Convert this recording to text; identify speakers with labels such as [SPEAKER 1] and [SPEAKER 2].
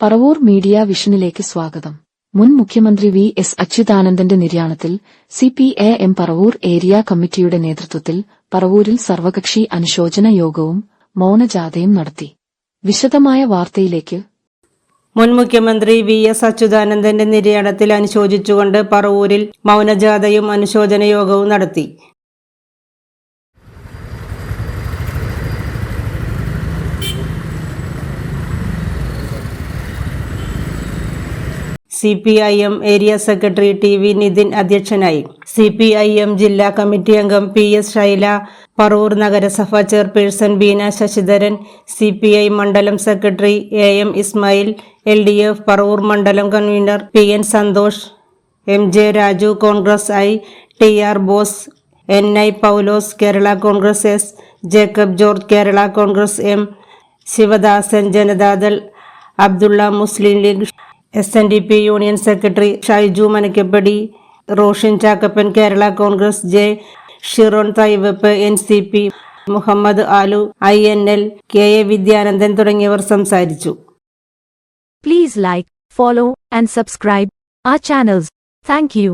[SPEAKER 1] Paravur media വിഷനിലേക്ക് സ്വാഗതം. മുൻ മുഖ്യമന്ത്രി വി എസ് അച്യുതാനന്ദന്റെ നിര്യാണത്തിൽ C P A M Paravur area കമ്മിറ്റിയുടെ നേതൃത്വത്തിൽ പറവൂരിൽ സർവകക്ഷി അനുശോചന യോഗവും മൌനജാഥയും നടത്തി. വിശദമായ വാർത്തയിലേക്ക്
[SPEAKER 2] മുൻ മുഖ്യമന്ത്രി വി എസ് അച്യുതാനന്ദന്റെ നിര്യാണത്തിൽ അനുശോചിച്ചുകൊണ്ട് പറവൂരിൽ മൌനജാഥയും അനുശോചന യോഗവും നടത്തി. C P I M area secretary T V Nithin അധ്യക്ഷനായി. സി പി ഐ എം ജില്ലാ കമ്മിറ്റി അംഗം പി എസ് ശൈല പറവൂർ നഗരസഭ chairperson Beena Sasidharan C P I മണ്ഡലം secretary A M Ismail L D F Paravur മണ്ഡലം convener P N Santhosh M J Raju Congress I T R Bose N I Paulose Kerala Congress S Jacob George Kerala Congress M Sivadasan Janata Dal Abdulla Muslim League S N D P union secretary Shaiju Manakkappady Roshan Chakkappan Kerala Congress J Shiron Thaivappu N C P Muhammad Aalu I N L K A Vidyanandan തുടങ്ങിയവർ സംസാരിച്ചു
[SPEAKER 3] please like follow and subscribe ആ channels thank you.